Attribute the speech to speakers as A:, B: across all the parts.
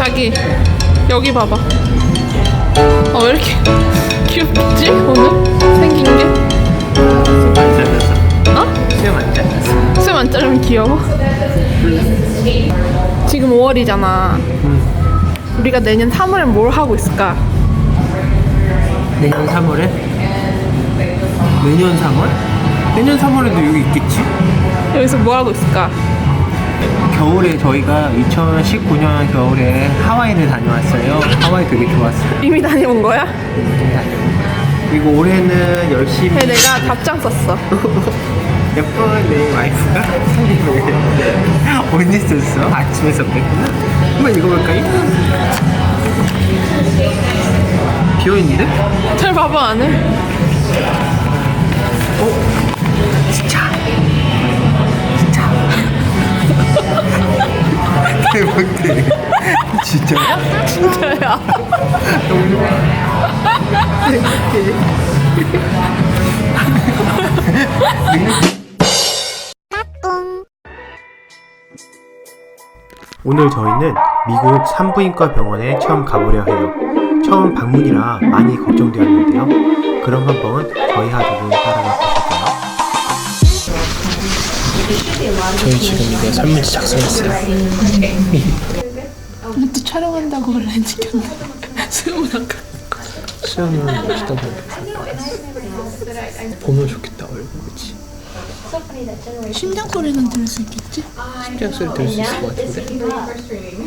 A: 자기 여기 봐봐. 어 왜 이렇게 귀엽지 오늘 생긴 게?
B: 안 잘랐어.
A: 어?
B: 수염 안 잘랐어.
A: 수염 안 자르면 귀여워. 지금 5월이잖아. 우리가 내년 3월엔 뭘 하고 있을까?
B: 내년 3월에? 내년 3월? 내년 3월에도 여기 있겠지?
A: 여기서 뭐 하고 있을까?
B: 겨울에 저희가 2019년 겨울에 하와이를 다녀왔어요. 하와이 되게 좋았어요.
A: 이미 다녀온 거야?
B: 그리고 올해는 열심히
A: 네, 내가 답장 썼어.
B: 예쁜 내 와이프가 사진을 언제 썼어? 아침에 썼겠구나. 한번 읽어볼까요? 비어있는데?
A: 잘 봐봐 안 해?
B: 진 대박대 진짜
A: 진짜야.
B: 오늘 저희는 미국 산부인과 병원에 처음 가보려 해요. 처음 방문이라 많이 걱정되었는데요. 그럼 한번 저희 하루를 따라가 보실까요? 저희 지금 이거 설문지 작성했어요.
A: 또 촬영한다고 렌즈 켰네. 수영은 아까.
B: 수영은 멋있다 보면 좋겠다 얼굴 그치?
A: 심장 소리는 들을 수 있겠지?
B: 심장 소리 들을 수 있을 것 같은데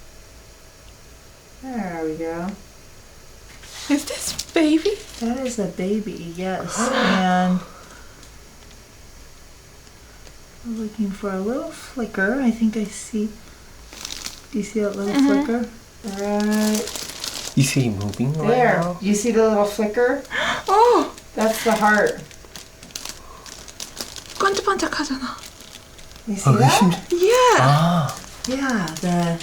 C: There we go.
A: Is this baby?
C: That is a baby, yes. And looking for a little flicker. I think I see. Do you see that little flicker? Right
B: Is he moving
C: there. You see the little flicker?
A: 어!
C: That's the heart.
A: 반짝반짝하잖아.
C: You see that?
A: Yeah.
B: 아
C: Yeah, the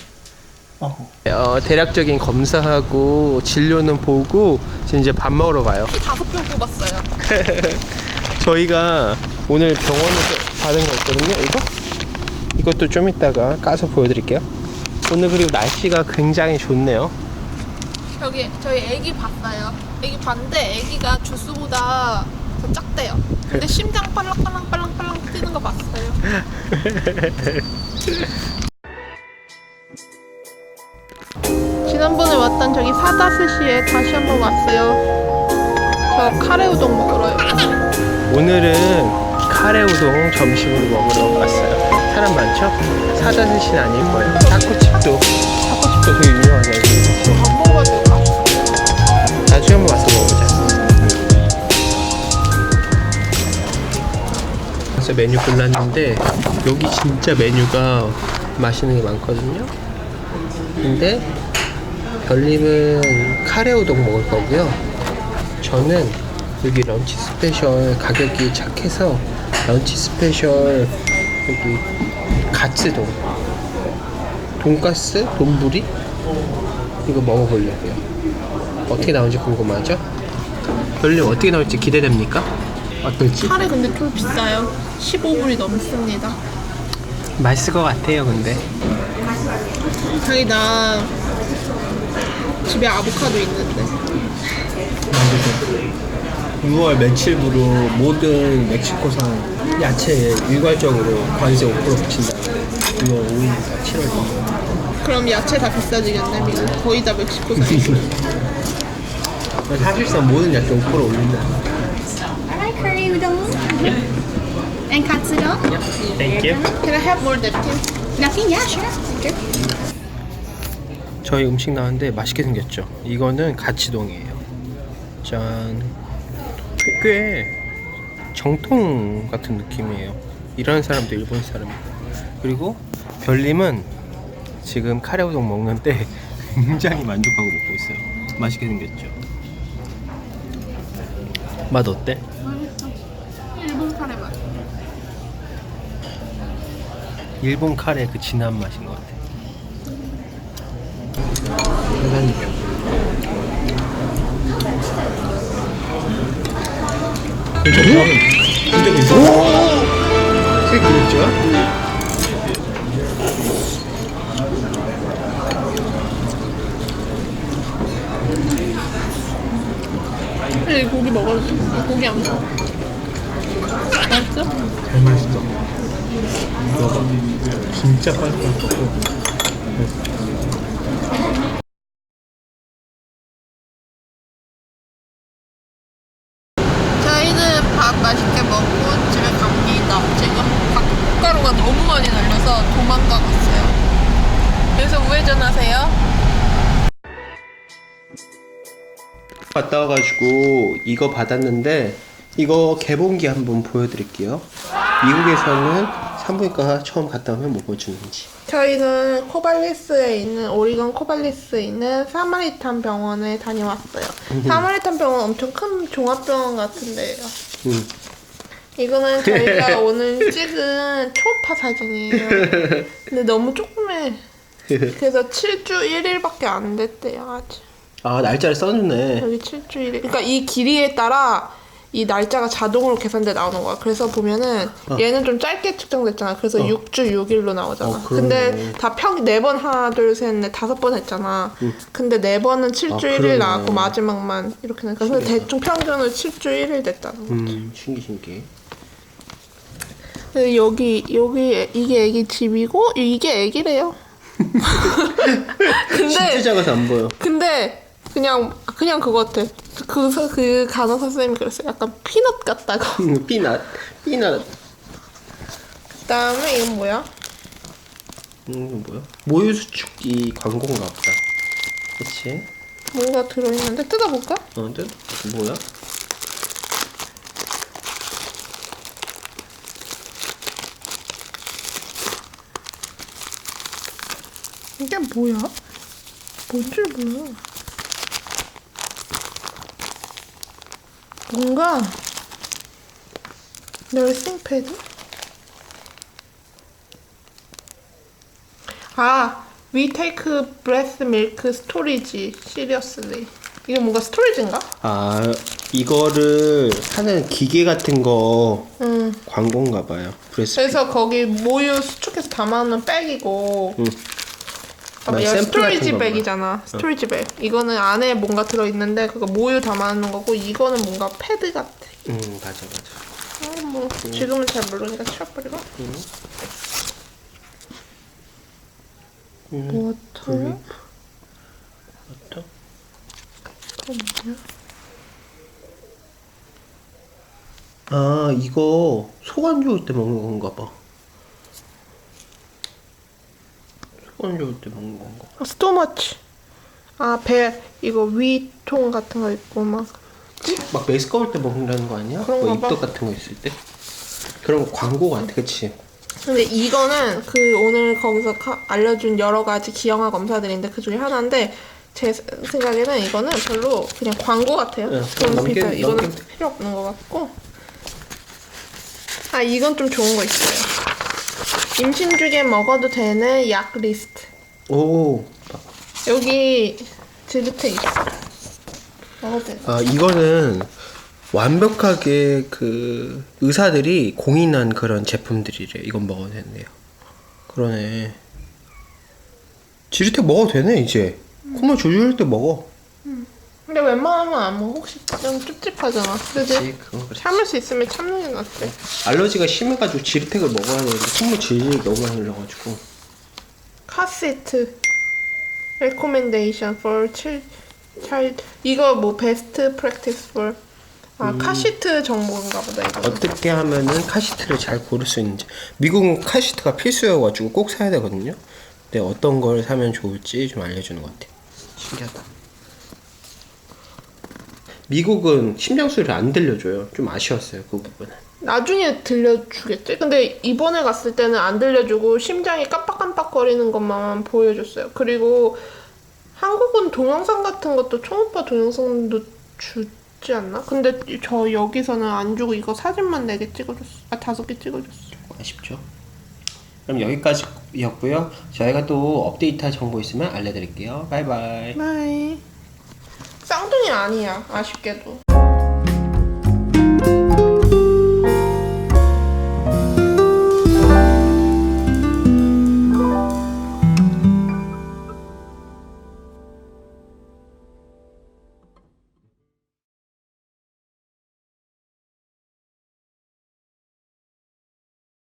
B: 어, 대략적인 검사하고 진료는 보고 이제 밥 먹으러 가요.
A: 다섯 병 뽑았어요.
B: 저희가 오늘 병원에서 받은 거 있거든요. 이거 이것도 좀 이따가 까서 보여드릴게요. 오늘 그리고 날씨가 굉장히 좋네요.
A: 여기 저희 애기 봤어요. 애기 봤는데 애기가 주스보다 더 작대요. 근데 심장 빨랑빨랑 빨랑빨랑 뛰는 거 봤어요. 지난번에 왔던 저기 사다스시에 다시 한번 왔어요. 저 카레 우동 먹으러요.
B: 오늘은 카레 우동 점심으로 먹으러 왔어요. 사람 많죠? 사자듯이는 아닐 거예요. 타코집도 타코집도 되게 유명하잖아요. 나중에 한번 와서 먹어보자. 그래서 메뉴 골랐는데 여기 진짜 메뉴가 맛있는 게 많거든요. 근데 별님은 카레 우동 먹을 거고요. 저는 여기 런치 스페셜 가격이 착해서 런치 스페셜 여기 가츠동 돈가스 돈부리 이거 먹어보려고요. 어떻게 나올지 궁금하죠? 별님 어떻게 나올지 기대됩니까? 어떨지?
A: 카레 근데 좀 비싸요. 15불이 넘습니다.
B: 맛있을 것 같아요 근데
A: 자기 나 집에 아보카도 있는데
B: 6월 며칠부로 모든 멕시코산 야채에 일괄적으로 관세 5% 붙인다 6월 5일부터 7월 2일
A: 그럼 야채 다 비싸지겠네 미국 거의 다 멕시코산이고
B: 사실상 모든 야채 5% 올린다
D: I like curry udon. And katsudon.
B: Thank you
A: Can I have more napkin?
D: Nothing? Yeah, sure. Sure.
B: 저희 음식 나왔는데 맛있게 생겼죠 이거는 가치동이에요 짠 꽤 정통 같은 느낌이에요. 일하는 사람도 일본 사람이고. 그리고 별님은 지금 카레 우동 먹는데 굉장히 만족하고 먹고 있어요. 맛있게 생겼죠? 맛 어때?
A: 일본 카레 맛.
B: 일본 카레 그 진한 맛인 것 같아. 계란이죠 기대고 있어. 그게 그랬죠?
A: 근데 이 고기 먹어도 돼. 나 고기 안 먹어. 맛있어?
B: 너무 맛있어. 먹어. 진짜 빨리 빨리
A: 끓고. 날려서 도망가고 있어요. 그래서 우회전하세요.
B: 갔다 와가지고 이거 받았는데 이거 개봉기 한번 보여드릴게요. 미국에서는 산부인과 처음 갔다 오면 뭐 보여주는지.
A: 저희는 코발리스에 있는 오리건 코발리스에 있는 사마리탄 병원에 다녀왔어요. 사마리탄 병원 엄청 큰 종합병원 같은데요.
B: 음.
A: 이거는 저희가 오늘 찍은 초음파 사진이에요. 근데 너무 조그매. 그래서 7주 1일밖에 안 됐대요, 아직.
B: 아 날짜를 써주네.
A: 여기 7주 1일. 그러니까 이 길이에 따라 이 날짜가 자동으로 계산돼 나오는 거야. 그래서 보면은 얘는 좀 짧게 측정됐잖아. 그래서 6주 6일로 나오잖아.
B: 어.
A: 근데 다 평 네 번 하나 둘 셋 넷 다섯 번 했잖아. 근데 네 번은 7주
B: 아,
A: 1일
B: 그러네.
A: 나왔고 마지막만 이렇게 나니까 근데 대충 평균은 7주 1일 됐다는 거.
B: 음 신기 신기.
A: 근데 여기 여기 애- 이게 애기 집이고 이게 애기래요.
B: 진짜
A: 근데
B: 작아서 안 보여.
A: 근데 그냥 그냥 그거 같아. 그, 서- 그 간호사 선생님이 그랬어요. 약간 피넛 같다고.
B: 음, 피넛 피넛.
A: 그다음에 이건 뭐야?
B: 음 뭐야? 모유 수축기 광고인가 보다. 그렇지?
A: 뭔가 들어있는데 뜯어볼까?
B: 어, 근데 뭐야?
A: 뭐야? 뭔지 몰라. 뭔가 널싱 패드? 아, we take breast milk storage seriously. 이게 뭔가 스토리지인가?
B: 아 이거를 하는 기계 같은 거
A: 응.
B: 광고인가 봐요. 브레스.
A: 그래서 거기 모유 수축해서 담아놓는 백이고
B: 응.
A: 아,
B: 샘플
A: 스토리지
B: 같은 거 봐.
A: 백이잖아. 스토리지 백. 이거는 안에 뭔가 들어있는데 그거 모유 담아놓는 거고 이거는 뭔가 패드 같아.
B: 음 맞아 맞아.
A: 아, 뭐 지금은 잘 모르니까 치워버리고.
B: 음.
A: 워터.
B: 어떤?
A: 그거 뭐냐?
B: 아 이거 속안 좋을 때 먹는 건가 봐. 속안 좋을 때 먹는 건가 봐.
A: 아, 스토머치. 아, 배 이거 위통 같은 거 있고 막.
B: 막 메스꺼울 때 먹는다는 거 아니야?
A: 그런가
B: 뭐
A: 봐.
B: 입덧 같은 거 있을 때? 그런 거 광고 같아 그치?
A: 근데 이거는 그 오늘 거기서 카- 알려준 여러 가지 기형아 검사들인데 그 중에 하나인데 제 생각에는 이거는 별로 그냥 광고 같아요.
B: 네,
A: 좀
B: 넘겨-
A: 비싸. 이거는
B: 넘겨-
A: 필요 없는 것 같고. 아 이건 좀 좋은 거 있어요. 임신 중에 먹어도 되는 약 리스트.
B: 오.
A: 여기 지르텍 있어. 먹어도 돼.
B: 아 이거는 완벽하게 그 의사들이 공인한 그런 제품들이래. 이건 먹어도 된대요. 그러네. 지리텍 먹어도 되네 이제. 콧물 조절할 때 먹어.
A: 근데 웬만하면 안 먹어. 혹시 좀 찝찝하잖아. 그지?
B: 그건 그래.
A: 참을 수 있으면 참는 게 낫대.
B: 알러지가 심해가지고 지리텍을 먹어야 되는데 콧물 질질 너무 많이 흘러가지고.
A: 카시트 recommendation for 칠- child 이거 뭐 best practice for 아 카시트 정보인가 보다 이거
B: 어떻게 하면은 카시트를 잘 고를 수 있는지. 미국은 카시트가 필수여가지고 꼭 사야 되거든요. 근데 어떤 걸 사면 좋을지 좀 알려주는 것 같아. 신기하다. 미국은 심장 소리를 안 들려줘요. 좀 아쉬웠어요 그 부분은.
A: 나중에 들려주겠지 근데 이번에 갔을 때는 안 들려주고 심장이 깜빡깜빡거리는 것만 보여줬어요 그리고 한국은 동영상 같은 것도 초음파 동영상도 주지 않나? 근데 저 여기서는 안 주고 이거 사진만 4개 찍어줬어 아 다섯 개 찍어줬어
B: 아쉽죠. 그럼 여기까지였고요. 저희가 또 업데이트할 정보 있으면 알려드릴게요. 바이바이.
A: 바이 쌍둥이 아니야 아쉽게도